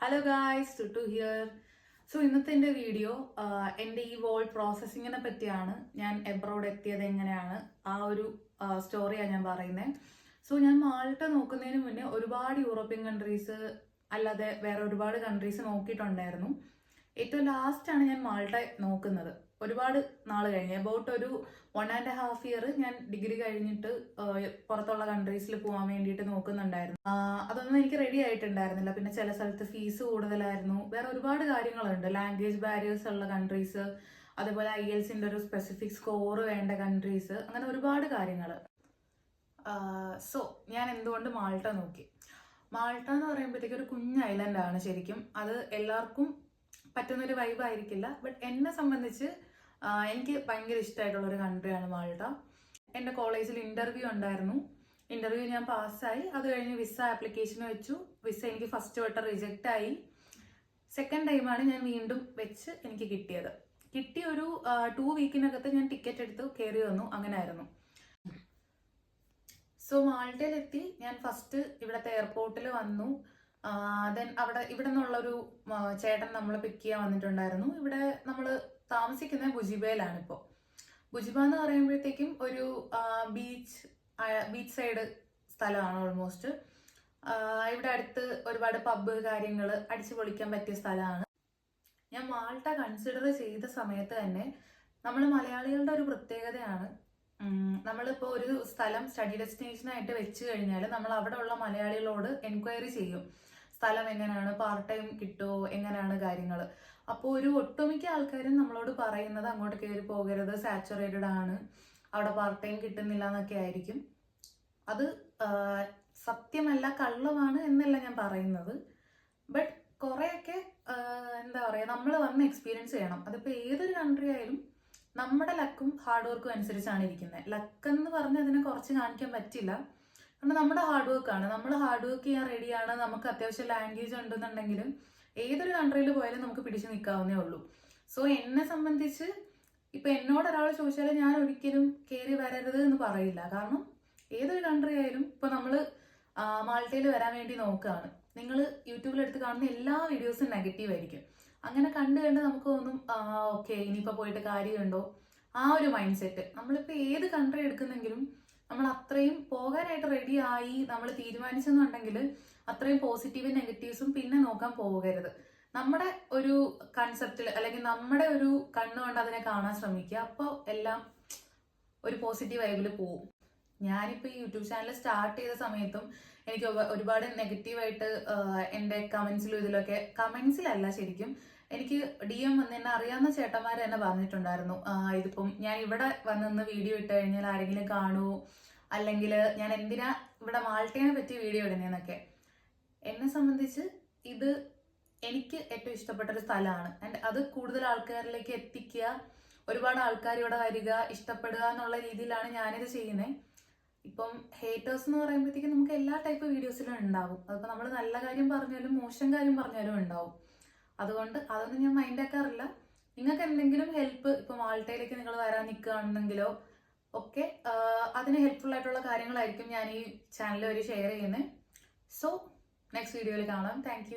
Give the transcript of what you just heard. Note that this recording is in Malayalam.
Hello guys to here so ഇന്നത്തെ എന്റെ വീഡിയോ എന്റെ ഈ വോൾ പ്രോസസ്സിങ്ങിനെ പറ്റിയാണ് ഞാൻ എബ്രോഡ് എത്തിയത് എങ്ങനെയാണ്? ആ ഒരു സ്റ്റോറിയാണ് ഞാൻ പറയുന്നത് സോ ഞാൻ മാൾട്ട നോക്കുന്നതിന് മുന്നേ ഒരുപാട് യൂറോപ്യൻ കൺട്രീസ് അല്ലാതെ വേറെ ഒരുപാട് കൺട്രീസ് നോക്കിയിട്ടുണ്ടായിരുന്നു. ഏറ്റവും ലാസ്റ്റാണ് ഞാൻ മാൾട്ട നോക്കുന്നത്. ഒരുപാട് നാൾ കഴിഞ്ഞ്. അബൌട്ട് ഒരു വൺ ആൻഡ് ഹാഫ് ഇയർ ഞാൻ ഡിഗ്രി കഴിഞ്ഞിട്ട് പുറത്തുള്ള കൺട്രീസിൽ പോകാൻ വേണ്ടിയിട്ട് നോക്കുന്നുണ്ടായിരുന്നു. അതൊന്നും എനിക്ക് റെഡി ആയിട്ടുണ്ടായിരുന്നില്ല. പിന്നെ ചില സ്ഥലത്ത് ഫീസ് കൂടുതലായിരുന്നു. വേറെ ഒരുപാട് കാര്യങ്ങളുണ്ട്. ലാംഗ്വേജ് ബാരിയേഴ്സ് ഉള്ള കൺട്രീസ് അതേപോലെ ഐ എൽസിന്റെ ഒരു സ്പെസിഫിക് സ്കോർ വേണ്ട കൺട്രീസ് അങ്ങനെ ഒരുപാട് കാര്യങ്ങൾ സോ ഞാൻ എന്തുകൊണ്ട് മാൾട്ട നോക്കി? മാൾട്ട എന്ന് പറയുമ്പോഴത്തേക്ക് ഒരു കുഞ്ഞ് ഐലൻഡാണ് ശരിക്കും. അത് എല്ലാവർക്കും പറ്റുന്നൊരു വൈബ് ആയിരിക്കില്ല. ബട്ട് എന്നെ സംബന്ധിച്ച് എനിക്ക് ഭയങ്കര ഇഷ്ടമായിട്ടുള്ള ഒരു കൺട്രിയാണ് മാൾട്ട. എന്റെ കോളേജിൽ ഇന്റർവ്യൂ ഉണ്ടായിരുന്നു. ഇന്റർവ്യൂ ഞാൻ പാസ്സായി അത് കഴിഞ്ഞ് വിസ ആപ്ലിക്കേഷൻ വെച്ചു. വിസ എനിക്ക് ഫസ്റ്റ് വട്ടം റിജക്റ്റ് ആയി. സെക്കൻഡ് ടൈമാണ് ഞാൻ വീണ്ടും വെച്ച് എനിക്ക് കിട്ടിയത്. കിട്ടിയ ഒരു ടു വീക്കിനകത്ത് ഞാൻ ടിക്കറ്റ് എടുത്ത് കയറി വന്നു. അങ്ങനെ ആയിരുന്നു സോ മാൾട്ടയിലെത്തി. ഞാൻ ഫസ്റ്റ് ഇവിടുത്തെ എയർപോർട്ടിൽ വന്നു. ദെൻ അവിടെ ഇവിടെ നിന്നുള്ളൊരു ചേട്ടൻ നമ്മൾ പിക്ക് ചെയ്യാൻ വന്നിട്ടുണ്ടായിരുന്നു. ഇവിടെ നമ്മൾ താമസിക്കുന്നത് ഭുജിബയിലാണ് ഇപ്പോൾ ഭുജിബ എന്ന് പറയുമ്പോഴത്തേക്കും ഒരു ബീച്ച് ബീച്ച് സൈഡ് സ്ഥലമാണ് ഓൾമോസ്റ്റ് ഇവിടെ അടുത്ത് ഒരുപാട് പബ്ബ് കാര്യങ്ങൾ അടിച്ചു പൊളിക്കാൻ പറ്റിയ സ്ഥലമാണ്. ഞാൻ മാൾട്ട കൺസിഡർ ചെയ്ത സമയത്ത് തന്നെ നമ്മൾ മലയാളികളുടെ ഒരു പ്രത്യേകതയാണ്. നമ്മളിപ്പോൾ നമ്മളിപ്പോ ഒരു സ്ഥലം സ്റ്റഡി ഡെസ്റ്റിനേഷൻ ആയിട്ട് വെച്ച് കഴിഞ്ഞാൽ നമ്മൾ അവിടെ ഉള്ള മലയാളികളോട് എൻക്വയറി ചെയ്യും. സ്ഥലം എങ്ങനെയാണ്? പാർട്ട് ടൈം കിട്ടുമോ എങ്ങനെയാണ് കാര്യങ്ങൾ അപ്പോൾ ഒരു ഒട്ടുമിക്ക ആൾക്കാരും നമ്മളോട് പറയുന്നത് അങ്ങോട്ട് കയറി പോകരുത് സാച്ചുറേറ്റഡ് ആണ്. അവിടെ പാർട്ട് ടൈം കിട്ടുന്നില്ല എന്നൊക്കെ ആയിരിക്കും. അത് സത്യമല്ല കള്ളമാണ് എന്നല്ല ഞാൻ പറയുന്നത്. ബട്ട് കുറേയൊക്കെ എന്താ പറയുക നമ്മൾ വന്ന് എക്സ്പീരിയൻസ് ചെയ്യണം. അതിപ്പോൾ ഏതൊരു കൺട്രി ആയാലും നമ്മുടെ ലക്കും ഹാർഡ് വർക്കും അനുസരിച്ചാണ് ഇരിക്കുന്നത് ലക്ക് എന്ന് പറഞ്ഞ് അതിനെ കുറച്ച് കാണിക്കാൻ പറ്റില്ല. കാരണം നമ്മുടെ ഹാർഡ് വർക്ക് ആണ്. നമ്മൾ ഹാർഡ് വർക്ക് ചെയ്യാൻ റെഡിയാണ് നമുക്ക് അത്യാവശ്യം ലാംഗ്വേജ് ഉണ്ടെന്നുണ്ടെങ്കിലും ഏതൊരു കൺട്രിയിൽ പോയാലും നമുക്ക് പിടിച്ചു നിൽക്കാവുന്നേ ഉള്ളൂ. സോ എന്നെ സംബന്ധിച്ച് ഇപ്പൊ എന്നോട് ഒരാൾ ചോദിച്ചാൽ ഞാൻ ഒരിക്കലും കയറി വരരുത് എന്ന് പറയില്ല. കാരണം ഏതൊരു കൺട്രി ആയാലും ഇപ്പൊ നമ്മൾ മാൾട്ടയിൽ വരാൻ വേണ്ടി നോക്കുകയാണ് നിങ്ങൾ യൂട്യൂബിൽ എടുത്ത് കാണുന്ന എല്ലാ വീഡിയോസും നെഗറ്റീവ് ആയിരിക്കും. അങ്ങനെ കണ്ട് കണ്ട് നമുക്ക് തോന്നും ഓക്കെ ഇനിയിപ്പോൾ പോയിട്ട് കാര്യമുണ്ടോ? ആ ഒരു മൈൻഡ് സെറ്റ് നമ്മളിപ്പോൾ ഏത് കൺട്രി എടുക്കുന്നെങ്കിലും നമ്മൾ അത്രയും പോകാനായിട്ട് റെഡി ആയി നമ്മൾ തീരുമാനിച്ചെന്നുണ്ടെങ്കിൽ അത്രയും പോസിറ്റീവ് നെഗറ്റീവ്സും പിന്നെ നോക്കാൻ പോകരുത്. നമ്മുടെ ഒരു കൺസെപ്റ്റിൽ അല്ലെങ്കിൽ നമ്മുടെ ഒരു കണ്ണുകൊണ്ട് അതിനെ കാണാൻ ശ്രമിക്കുക. അപ്പോൾ എല്ലാം ഒരു പോസിറ്റീവ് വൈബിൽ പോവും. ഞാനിപ്പോൾ ഈ യൂട്യൂബ് ചാനൽ സ്റ്റാർട്ട് ചെയ്ത സമയത്തും എനിക്ക് ഒരുപാട് നെഗറ്റീവായിട്ട് എന്റെ കമൻസിലും ഇതിലൊക്കെ കമൻസിലല്ല ശരിക്കും എനിക്ക് ഡി എം വന്ന് എന്നെ അറിയാവുന്ന ചേട്ടന്മാർ തന്നെ പറഞ്ഞിട്ടുണ്ടായിരുന്നു. ഇതിപ്പം ഞാൻ ഇവിടെ വന്നിന്ന് വീഡിയോ ഇട്ട് കഴിഞ്ഞാൽ ആരെങ്കിലും കാണുമോ അല്ലെങ്കിൽ ഞാൻ എന്തിനാ ഇവിടെ മാൾട്ടേനെ പറ്റി വീഡിയോ ഇടുന്നതെന്നൊക്കെ എന്നെ സംബന്ധിച്ച് ഇത് എനിക്ക് ഏറ്റവും ഇഷ്ടപ്പെട്ട ഒരു സ്ഥലമാണ്. ആൻഡ് അത് കൂടുതൽ ആൾക്കാരിലേക്ക് എത്തിക്കുക ഒരുപാട് ആൾക്കാർ ഇവിടെ വരിക ഇഷ്ടപ്പെടുക എന്നുള്ള രീതിയിലാണ് ഞാനിത് ചെയ്യുന്നത് ഇപ്പം ഹേറ്റേഴ്സ് എന്ന് പറയുമ്പോഴത്തേക്കും നമുക്ക് എല്ലാ ടൈപ്പ് വീഡിയോസിലും ഉണ്ടാവും. അതിപ്പോൾ നമ്മൾ നല്ല കാര്യം പറഞ്ഞാലും മോശം കാര്യം പറഞ്ഞാലും ഉണ്ടാവും. അതുകൊണ്ട് അതൊന്നും ഞാൻ മൈൻഡ് ആക്കാറില്ല. നിങ്ങൾക്ക് എന്തെങ്കിലും ഹെൽപ്പ് ഇപ്പം ആൾട്ടയിലേക്ക് നിങ്ങൾ വരാൻ നിൽക്കുകയാണെന്നെങ്കിലോ ഒക്കെ അതിന് ഹെൽപ്ഫുൾ ആയിട്ടുള്ള കാര്യങ്ങളായിരിക്കും ഞാൻ ഈ ചാനലിൽ വഴി ഷെയർ ചെയ്യുന്നത് സോ നെക്സ്റ്റ് വീഡിയോയിൽ കാണാം. താങ്ക്